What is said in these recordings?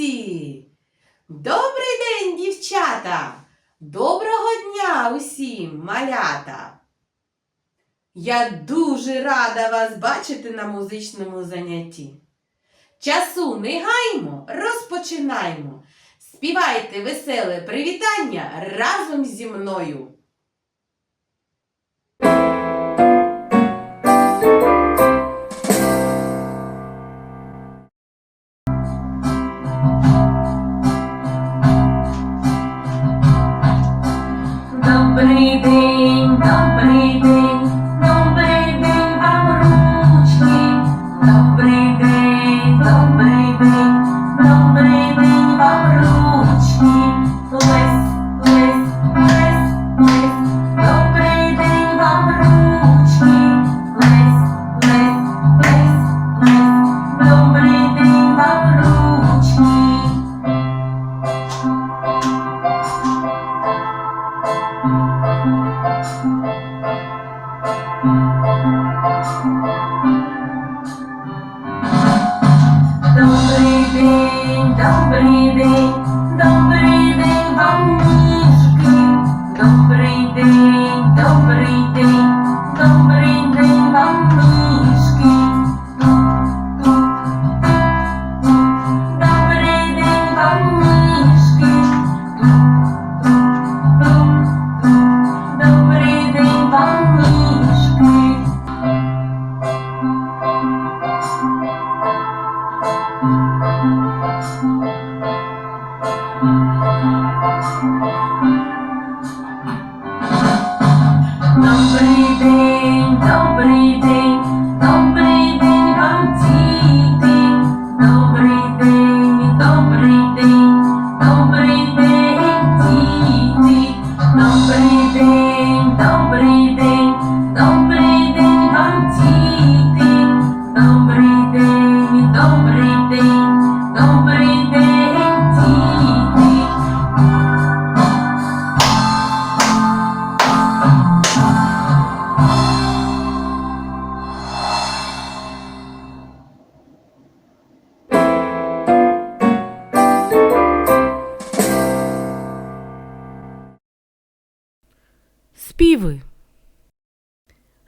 молодці! Добрий день, дівчата! Доброго дня усім, малята! Я дуже рада вас бачити на музичному занятті. Часу не гаймо, розпочинаємо. Співайте веселе привітання разом зі мною. Добрий день, добрий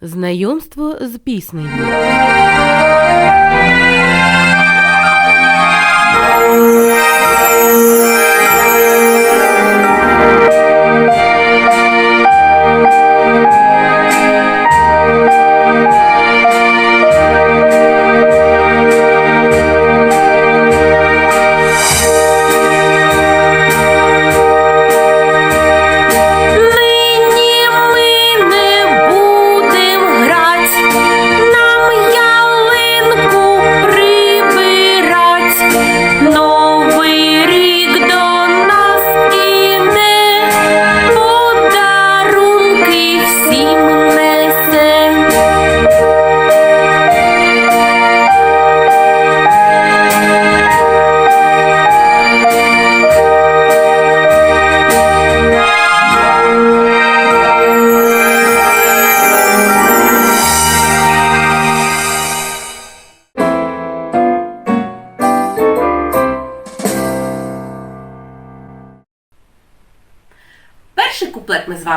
Знайомство з піснею.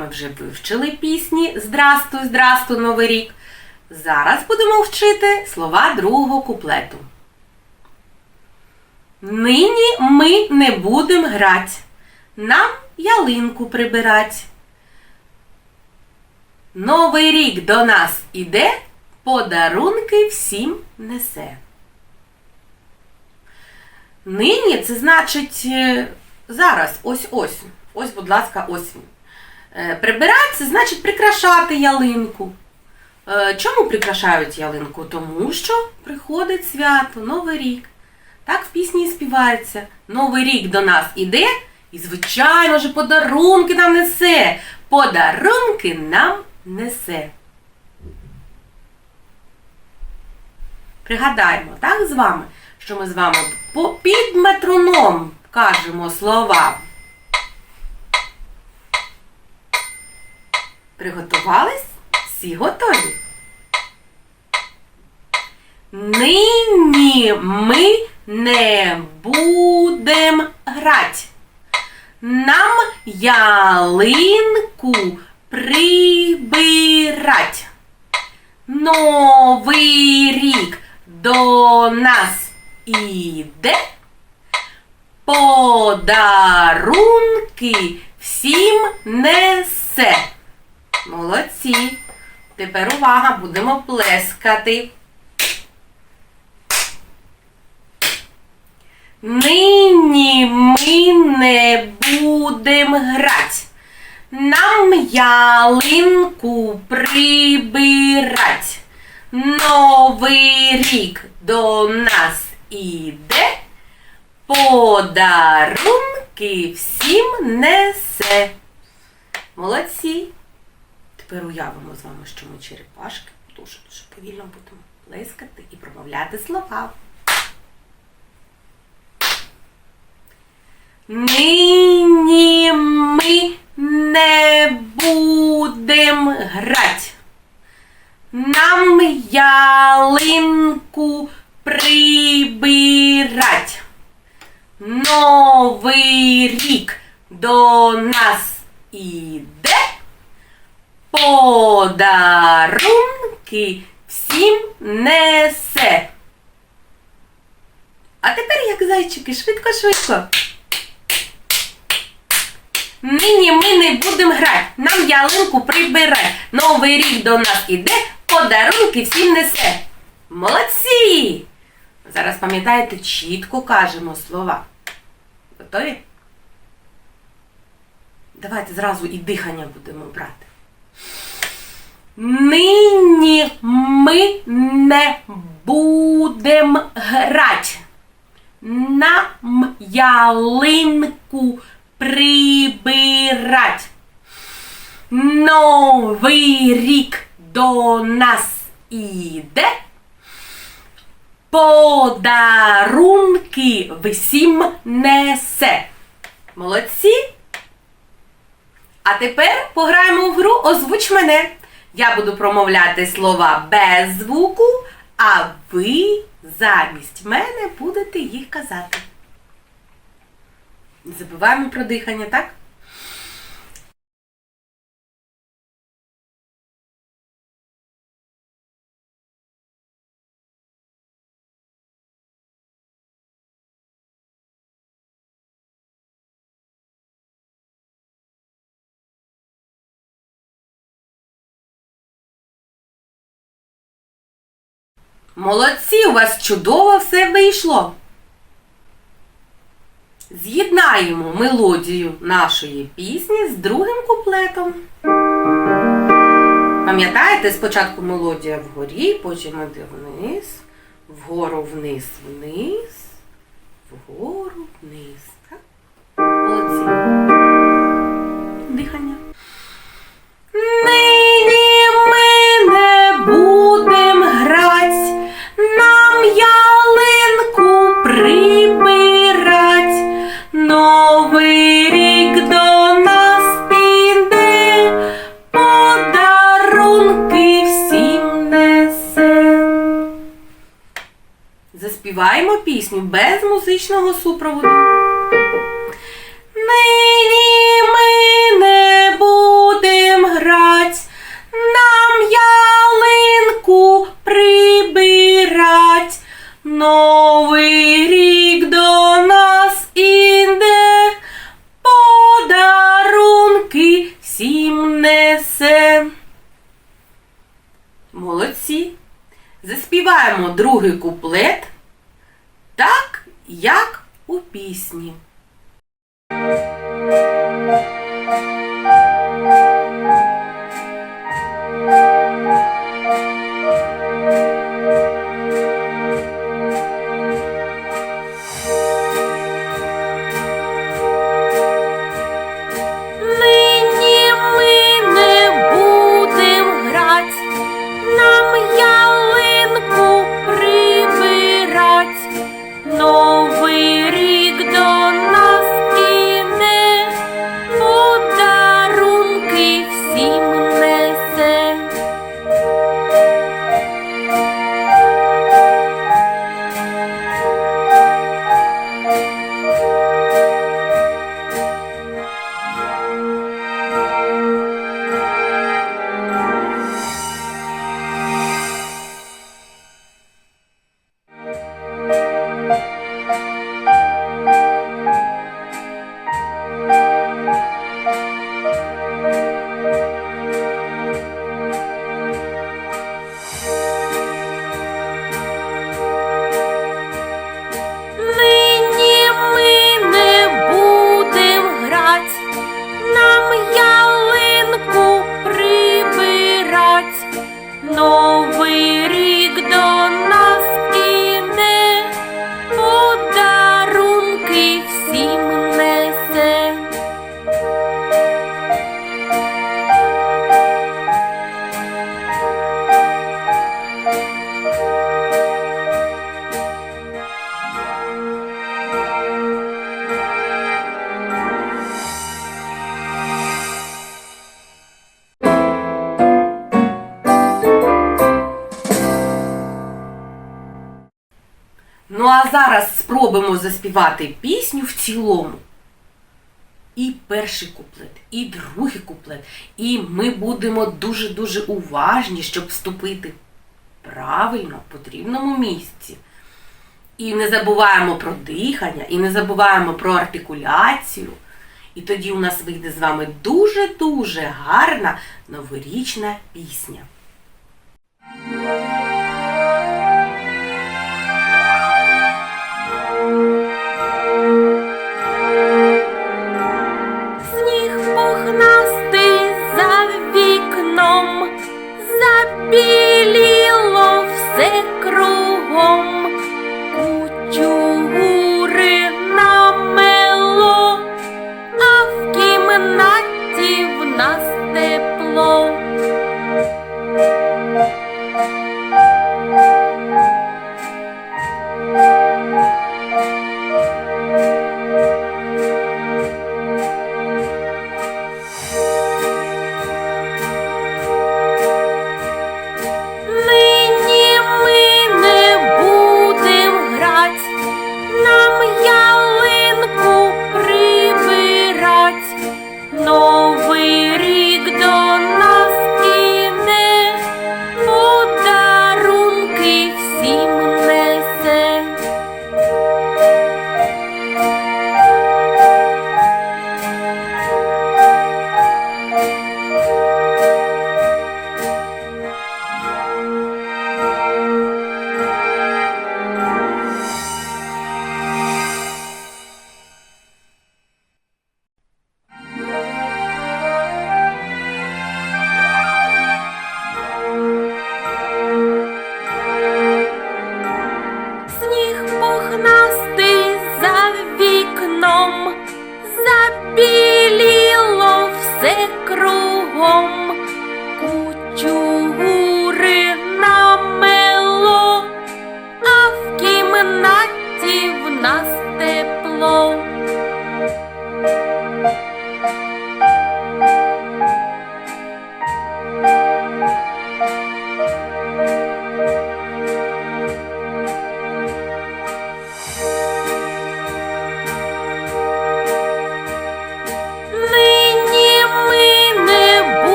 Вами вже вивчили пісні Здрастуй, здрастуй, Новий рік. Зараз будемо вчити слова другого куплету. Нині ми не будем грать, нам ялинку прибирать. Новий рік до нас іде, подарунки всім несе. Нині це значить е, зараз, ось ось. Будь ласка. Е, Прибирати це значить прикрашати ялинку. Е, Чому прикрашають ялинку? Тому що приходить свято, Новий рік. Так в пісні і співається. Новий рік до нас іде, і, звичайно ж, подарунки нам несе. Подарунки нам несе. Пригадаємо, так, з вами, що ми з вами під метроном кажемо слова. Приготувались? Всі готові? Нині ми не будем грать. Нам ялинку прибирать. Новий рік до нас іде. Подарунки всім несе. Молодці. Тепер увага, будемо плескати. Нині ми не будем грать. Нам ялинку прибирать. Новий рік до нас іде. Подарунки всім несе. Молодці. Тепер уявимо з вами, що ми черепашки. Дуже дуже повільно будемо плескати і промовляти слова. Нині ми не будем грать. Нам ялинку прибирать. Новий рік до нас іде. Подарунки всім несе. А тепер, як зайчики, швидко-швидко. Нині ми не будемо грати, нам ялинку прибирай. Новий рік до нас іде, подарунки всім несе. Молодці! Зараз пам'ятаєте, чітко кажемо слова. Готові? Давайте зразу і дихання будемо брати. Нині ми не будемо грати. Нам ялинку прибирать. Новий рік до нас іде. Подарунки всім несе. Молодці. А тепер пограємо в гру Озвуч мене. Я буду промовляти слова без звуку, а ви замість мене будете їх казати. Забуваємо про дихання, так? Молодці, у вас чудово все вийшло. З'єднаємо мелодію нашої пісні з другим куплетом. Пам'ятаєте, спочатку мелодія вгорі, потім іде вниз, вгору вниз, вниз, вгору вниз. Заспіваємо пісню без музичного супроводу. Нині ми не будем грать, нам ялинку прибирать. Новий рік до нас іде, подарунки всім несе. Молодці. Заспіваємо другий куплет зараз спробуємо заспівати пісню в цілому. І перший куплет, і другий куплет. І ми будемо дуже-дуже уважні, щоб вступити правильно в потрібному місці. І не забуваємо про дихання, і не забуваємо про артикуляцію. І тоді у нас вийде з вами дуже-дуже гарна новорічна пісня.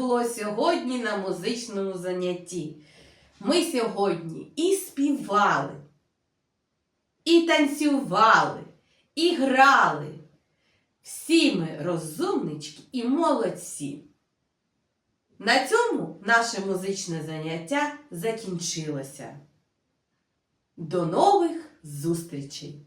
Було сьогодні на музичному занятті. Ми сьогодні і співали, і танцювали, і грали. Всі ми розумнички і молодці. На цьому наше музичне заняття закінчилося. До нових зустрічей!